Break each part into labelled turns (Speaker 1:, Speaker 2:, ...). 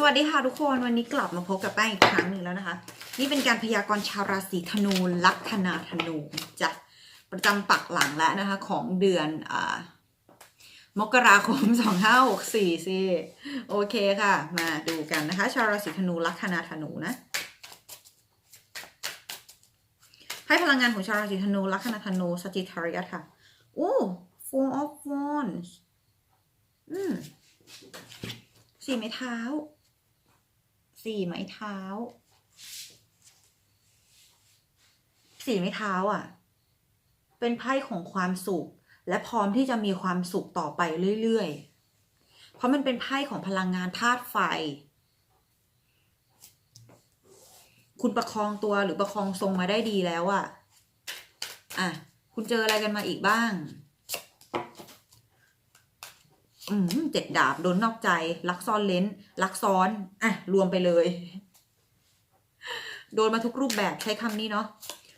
Speaker 1: สวัสดีค่ะทุกคนวันนี้กลับมาพบกับแป้งอีกครั้งหนึ่งแล้วนะคะ นี่เป็นการพยากรณ์ชาวราศีธนูลัคนาธนูจะประจำปักหลังแล้วนะคะ ของเดือนอมกราคม2564สิโอเคค่ะ มาดูกันนะคะ ชาวราศีธนูลัคนาธนูนะให้พลังงานของชาวราศีธนูลัคนาธนูสจิทาริยค่ะโอ้ four of wands อืมสี่ไม้เท้า สี่ไม้เท้า สี่ไม้เท้าอะ เป็นไพ่ของความสุข และพร้อมที่จะมีความสุขต่อไปเรื่อยๆ เพราะมันเป็นไพ่ของพลังงานธาตุไฟ คุณประคองตัวหรือประคองทรงมาได้ดีแล้วอะ อะ คุณเจออะไรกันมาอีกบ้าง เจ็ดดาบโดนนอกใจ ลักซ่อนเลนลักซ้อน อะ รวมไปเลย โดนมาทุกรูปแบบใช้คำนี้เนาะ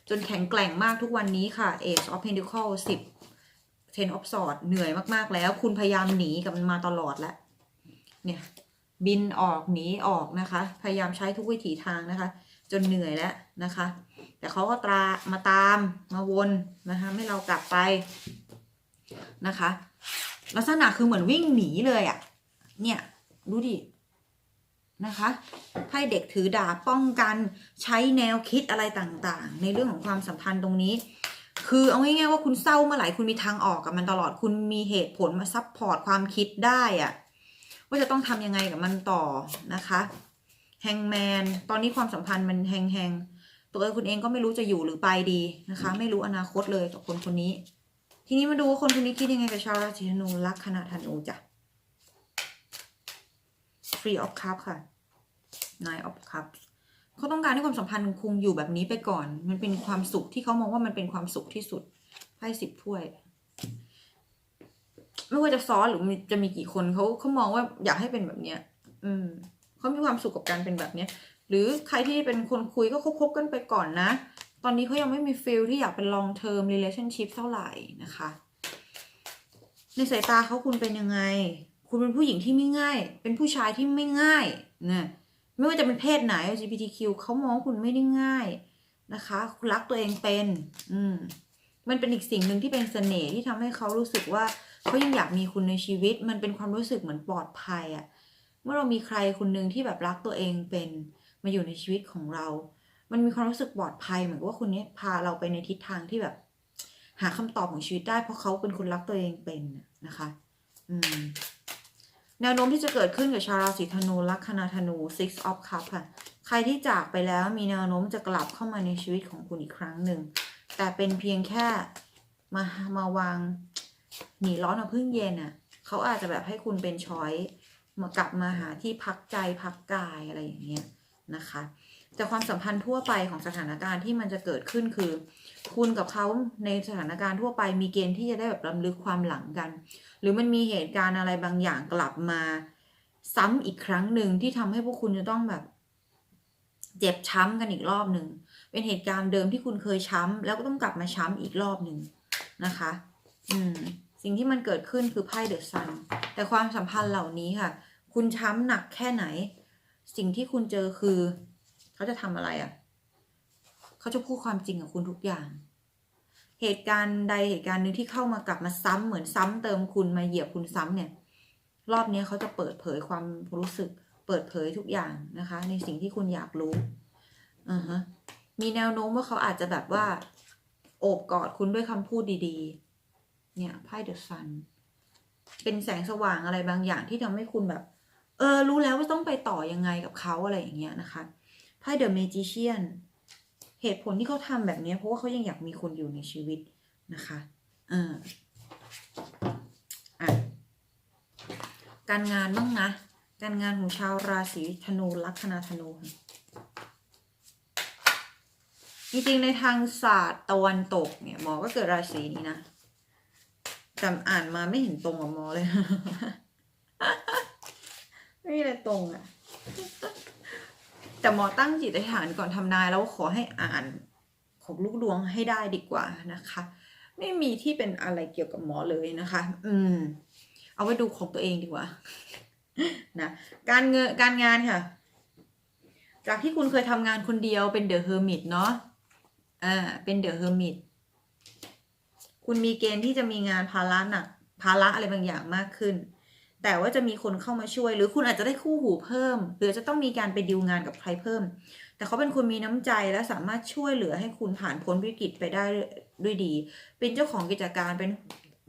Speaker 1: จนแข็งแกร่งมากทุกวันนี้ค่ะ Age of Pentacles 10 Ten of Swords เหนื่อยมาก ๆ แล้ว คุณพยายามหนีกับมันมาตลอดแล้ว เนี่ย บินออกหนีออกนะคะ พยายามใช้ทุกวิถีทางนะคะ จนเหนื่อยแล้วนะคะ แต่เขาก็ตรามาตามมาวนนะคะให้เรากลับไปนะคะ ลักษณะคือเหมือนวิ่งหนีเลยอะ่ะ เนี่ยดูดินะคะไพ่เด็กถือดาบป้องกันใช้แนวคิดอะไรต่างๆ ในเรื่องของความสัมพันธ์ตรงนี้ คือเอาง่ายๆว่าคุณเศร้าเมื่อไหร่คุณมีทางออกกับมันตลอดคุณมีเหตุผลมาซับพอร์ตความคิดได้อะว่าจะต้องทำยังไงกับมันต่อนะคะแฮงแมนตอนนี้ความสัมพันธ์มันแฮงแฮงตัวคุณเองก็ไม่รู้จะอยู่หรือไปดีนะคะ ไม่รู้อนาคตเลยกับคนคนนี้ ทีนี้มาดูว่าคนคนนี้คิดยังไงกับชาวราศีธนูลัคนาธนูจ้ะ Free of Cup ค่ะ Nine of Cups เขาต้องการให้ความสัมพันธ์คงอยู่แบบนี้ไปก่อน มันเป็นความสุขที่เขามองว่ามันเป็นความสุขที่สุดไพ่สิบถ้วย ไม่ว่าจะซ้อนหรือจะมีกี่คนเขาเขามองว่าอยากให้เป็นแบบเนี้ย อืมเขามีความสุขกับการเป็นแบบเนี้ย หรือใครที่เป็นคนคุยก็คบๆกันไปก่อนนะ ตอนนี้เขายังไม่มีฟิลที่อยากเป็น long term relationship เท่าไหร่นะคะ ในสายตาเขาคุณเป็นยังไง คุณเป็นผู้หญิงที่ไม่ง่าย เป็นผู้ชายที่ไม่ง่ายนะไม่ว่าจะเป็นเพศไหน LGBTQ เขามองคุณไม่ได้ง่ายนะคะคุณรักตัวเองเป็น อืม มันเป็นอีกสิ่งหนึ่งที่เป็นเสน่ห์ที่ทำให้เขารู้สึกว่าเขายังอยากมีคุณในชีวิต มันเป็นความรู้สึกเหมือนปลอดภัยอะเมื่อเรามีใครคนหนึ่งที่แบบรักตัวเองเป็นมาอยู่ในชีวิตของเรา มันมีความรู้สึกปลอดภัยเหมือนว่าคนนี้พาเราไปในทิศทางที่แบบ หาคำตอบของชีวิตได้เพราะเขาเป็นคนรักตัวเองเป็นนะคะ อืมแนวโน้มที่จะเกิดขึ้นกับชาวราศีธนูลัคนาธนู six of cup ค่ะ ใครที่จากไปแล้วมีแนวโน้มจะกลับเข้ามาในชีวิตของคุณอีกครั้งหนึ่ง แต่เป็นเพียงแค่มามาวางหนีร้อนเอาพึ่งเย็นอะ เขาอาจจะแบบให้คุณเป็นช้อยมากลับมาหาที่พักใจพักกายอะไรอย่างเงี้ยนะคะ แต่ความสัมพันธ์ทั่วไปของสถานการณ์ที่มันจะเกิดขึ้นคือ คุณกับเขาในสถานการณ์ทั่วไปมีเกณฑ์ที่จะได้แบบรำลึกความหลังกัน หรือมันมีเหตุการณ์อะไรบางอย่างกลับมา ซ้ำอีกครั้งหนึ่งที่ทำให้พวกคุณจะต้องแบบ เจ็บช้ำกันอีกรอบหนึ่งเป็นเหตุการณ์เดิมที่คุณเคยช้ำแล้วก็ต้องกลับมาช้ำอีกรอบหนึ่งนะคะ อืม สิ่งที่มันเกิดขึ้นคือไพ่เดอะซันแต่ความสัมพันธ์เหล่านี้ค่ะ คุณช้ำหนักแค่ไหน สิ่งที่คุณเจอคือ เขาจะทำอะไรอะ่ะ เขาจะพูดความจริงกับคุณทุกอย่าง เหตุการณ์ใดเหตุการณ์หนึ่งที่เข้ามากลับมาซ้ำเหมือนซ้ำเติมคุณมาเหยียบคุณซ้ำเนี่ย รอบนี้เขาจะเปิดเผยความรู้สึก เปิดเผยทุกอย่างนะคะ ในสิ่งที่คุณอยากรู้อ่าฮะมีแนวโน้มว่าเขาอาจจะแบบว่า โอบกอดคุณด้วยคำพูดดีๆ เนี่ยไพ่เดอะซัน เป็นแสงสว่างอะไรบางอย่างที่ทำให้คุณแบบ เออ รู้แล้วว่าต้องไปต่อยังไงกับเขาอะไรอย่างเงี้ยนะคะ ไพ่เดอะเมจิเชียนเหตุผลที่เขาทำแบบนี้เพราะว่าเขายังอยากมีคุณอยู่ในชีวิตนะคะเอออะการงานบ้างนะ การงานของชาวราศีธนูลัคนาธนูจริงๆในทางศาสตร์ตะวันตกเนี่ยหมอก็เกิดราศีนี้นะแต่อ่านมาไม่เห็นตรงกับหมอเลย ไม่มีอะไรตรงอะ่ะ แต่หมอตั้งจิตอธิษฐานก่อนทำนายแล้วขอให้อ่านของลูกดวงให้ได้ดีกว่านะคะ ไม่มีที่เป็นอะไรเกี่ยวกับหมอเลยนะคะ อืม เอาไว้ดูของตัวเองดีกว่านะการเงินการงานค่ะ จากที่คุณเคยทำงานคนเดียวเป็นเดอะเฮอร์มิตเนาะอ่าเป็นเดอะเฮอร์มิตคุณมีเกณฑ์ที่จะมีงานภาระหนักภาระอะไรบางอย่างมากขึ้น แต่ว่าจะมีคนเข้ามาช่วย หรือคุณอาจจะได้คู่หูเพิ่ม หรือจะต้องมีการไปดิวงานกับใครเพิ่ม แต่เขาเป็นคนมีน้ำใจและสามารถช่วยเหลือให้คุณผ่านพ้นวิกฤตไปได้ด้วยดี เป็นเจ้าของกิจการเป็น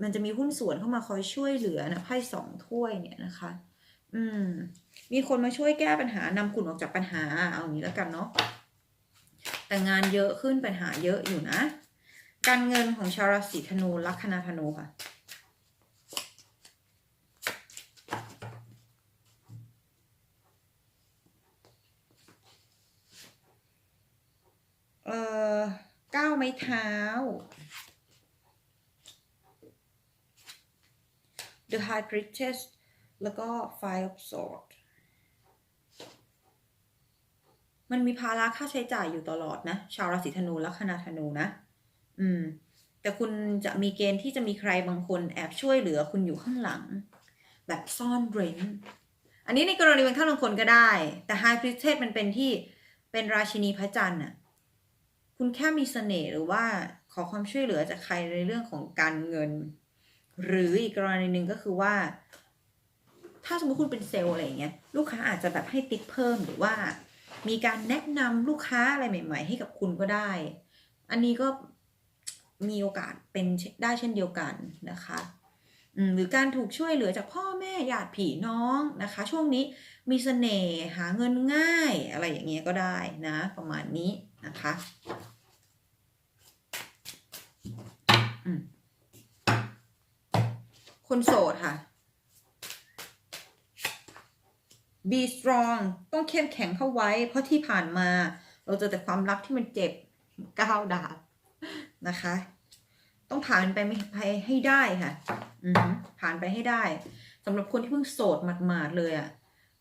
Speaker 1: มันจะมีหุ้นส่วนเข้ามาคอยช่วยเหลือนะไพ่สองถ้วยเนี่ยนะคะ อืม มีคนมาช่วยแก้ปัญหานำคุณออกจากปัญหาเอาอย่างนี้แล้วกันเนาะแต่งานเยอะขึ้นปัญหาเยอะอยู่นะ การเงินของชาวราศีธนูลัคนาธนูค่ะ เอ่อก้าว ไม้เท้า The High Priestess แล้วก็ Five of Swords มันมีภาระค่าใช้จ่ายอยู่ตลอดนะ ชาวราศีธนูแลัคนาธนูนะ อืม แต่คุณจะมีเกณฑ์ที่จะมีใครบางคนแอบช่วยเหลือคุณอยู่ข้างหลัง แบบซ่อนเร้น อันนี้ในกรณีบางท่านบางคนก็ได้ แต่ High Priestess มันเป็นที่เป็นราชินีพระจันทร์น่ะ คุณแค่มีเสน่ห์หรือว่าขอความช่วยเหลือจากใครในเรื่องของการเงิน หรืออีกกรณีหนึ่งก็คือว่า ถ้าสมมติคุณเป็นเซลล์อะไรอย่างเงี้ยลูกค้าอาจจะแบบให้ติ๊กเพิ่มหรือว่า มีการแนะนำลูกค้าอะไรใหม่ ๆ ให้กับคุณก็ได้ อันนี้ก็มีโอกาสเป็นได้เช่นเดียวกันนะคะหรือการถูกช่วยเหลือจากพ่อแม่ญาติพี่น้องนะคะ ช่วงนี้มีเสน่ห์หาเงินง่ายอะไรอย่างเงี้ยก็ได้นะ ประมาณนี้นะคะ อืม คนโสดค่ะ be strong ต้องเข้มแข็งเข้าไว้ เพราะที่ผ่านมา เราเจอแต่ความรักที่มันเจ็บก้าวดาบนะคะ ต้องผ่านไปไปให้ได้ค่ะอืผ่านไปให้ได้สำหรับคนที่เพิ่งโสดหมาดๆเลยอะ่ะ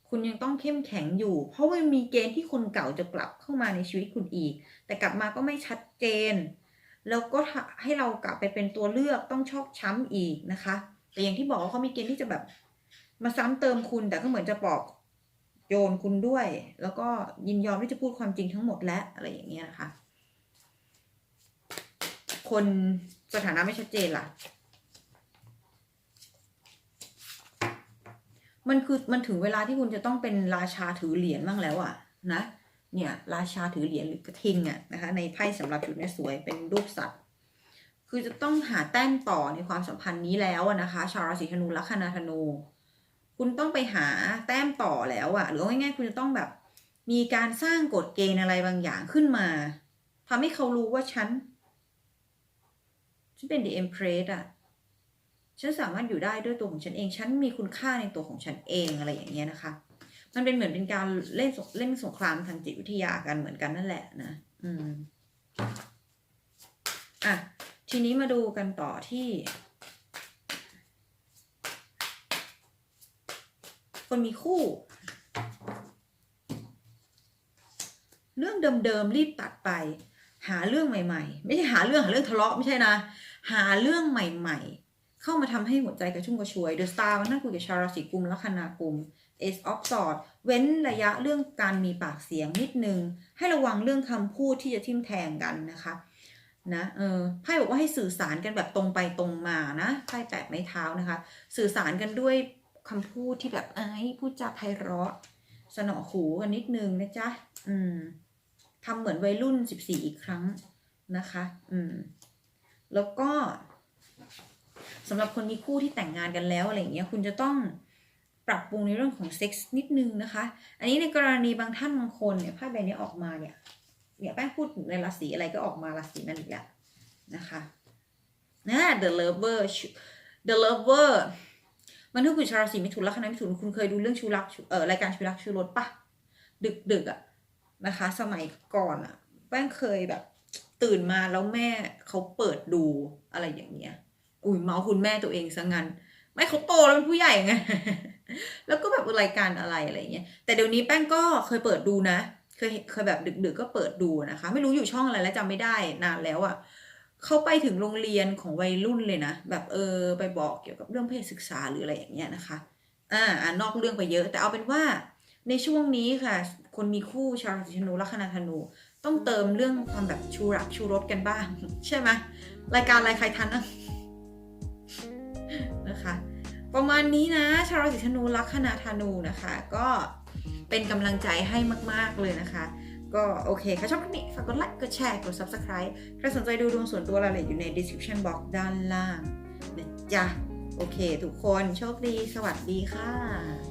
Speaker 1: คุณยังต้องเข้มแข็งอยู่ เพราะว่ามีเกณฑ์ที่คนเก่าจะกลับเข้ามาในชีวิตคุณอีก แต่กลับมาก็ไม่ชัดเจน แล้วก็ให้เรากลับไปเป็นตัวเลือกต้องชอกช้ำอีกนะคะ แต่อย่างที่บอกว่าเขามีเกณฑ์ที่จะแบบ มาซ้ำเติมคุณแต่ก็เหมือนจะปอบโยนคุณด้วย แล้วก็ยินยอมที่จะพูดความจริงทั้งหมดและอะไรอย่างเงี้ยนะคะ คนสถานะไม่ชัดเจนล่ะ มันคือมันถึงเวลาที่คุณจะต้องเป็นราชาถือเหรียญบ้างแล้วอะนะ เนี่ย ราชาถือเหรียญหรือกระทิงอะนะคะ ในไพ่สำหรับชุดนี้สวยเป็นรูปสัตว์ คือจะต้องหาแต้มต่อในความสัมพันธ์นี้แล้วนะคะ ชาวราศีธนูลัคนาธนูคุณต้องไปหาแต้มต่อแล้วอะหรือว่าง่ายๆคุณจะต้องแบบ มีการสร้างกฎเกณฑ์อะไรบางอย่างขึ้นมาทำให้เขารู้ว่าฉันฉันเป็น the empress อะฉันสามารถอยู่ได้ด้วยตัวของฉันเอง ฉันมีคุณค่าในตัวของฉันเองอะไรอย่างเงี้ยนะคะ มันเป็นเหมือนเป็นการเล่นเล่นสงครามทางจิตวิทยากันเหมือนกันนั่นแหละนะ อืม อะ ทีนี้มาดูกันต่อที่ คนมีคู่ เรื่องเดิมๆรีบตัดไป หาเรื่องใหม่ๆ ไม่ใช่หาเรื่องหาเรื่องทะเลาะไม่ใช่นะ หาเรื่องใหม่ ๆ เข้ามาทำให้หัวใจกระชุ่มกระชวย The Star มันนั่งคุยกับชาวราศีกุมแลัคนากุม Ace of Swords เว้นระยะเรื่องการมีปากเสียงนิดนึง ให้ระวังเรื่องคำพูดที่จะทิ่มแทงกันนะคะ นะเออไพ่บอกว่าให้สื่อสารกันแบบตรงไปตรงมานะไพ่แปดไม้เท้านะคะ สื่อสารกันด้วยคำพูดที่แบบเอ้พูดจาไพเราะ สนอหูกันนิดนึงนะจ๊ะอืมทำเหมือนวัยรุ่นสิบสี่อีกครั้งนะคะ อืม แล้วก็สำหรับคนมีคู่ที่แต่งงานกันแล้วอะไรอย่างเงี้ย คุณจะต้องปรับปรุงในเรื่องของเซ็กส์นิดนึงนะคะ อันนี้ในกรณีบางท่านบางคนเนี่ยไพ่ใบนี้ออกมาเนี่ย เนี่ยแป้งพูดในราศีอะไรก็ออกมาราศีนั่นอีกแล้วนะคะนะ the lover the lover มันถ้าคุณชาวราศีมิถุนลัคนามิถุนคุณเคยดูเรื่องชูรักเอ่อรายการชูรักชูรสปะดึกดึกอะนะคะ สมัยก่อนอะแป้งเคยแบบ ตื่นมาแล้วแม่เขาเปิดดูอะไรอย่างเงี้ยอุ้ยเมาคุณแม่ตัวเองซะงั้น ไม่เขาโตแล้วเป็นผู้ใหญ่ไงแล้วก็แบบรายการอะไรอะไรเงี้ยแต่เดี๋ยวนี้แป้งก็เคยเปิดดูนะ เคยเคยแบบดึกๆก็เปิดดูนะคะ ไม่รู้อยู่ช่องอะไรแล้วจำไม่ได้นานแล้วอะ่ะเขาไปถึงโรงเรียนของวัยรุ่นเลยนะ แบบเออไปบอกเกี่ยวกับเรื่องเพศศึกษาหรืออะไรอย่างเงี้ยนะคะอ่าอ่านอกเรื่องไปเยอะ แต่เอาเป็นว่าในช่วงนี้ค่ะ คนมีคู่ชาวราศีธนูลัคนาธนู ต้องเติมเรื่องความแบบชูรักชูรสกันบ้าง ใช่ไหมรายการอะไรใครทันนะนะคะ ประมาณนี้นะ ชาวราศีธนูลัคนาธนูนะคะ ก็ เป็นกำลังใจให้มาก ๆ เลยนะคะ ก็โอเคค่ะชอบคลิปนี้ฝากกดไลค์กดแชร์กด subscribe ใครสนใจดูดวงส่วนตัวรายละเอียดอยู่ใน description box ด้านล่างนะจ๊ะโอเค ทุกคนโชคดี สวัสดีค่ะ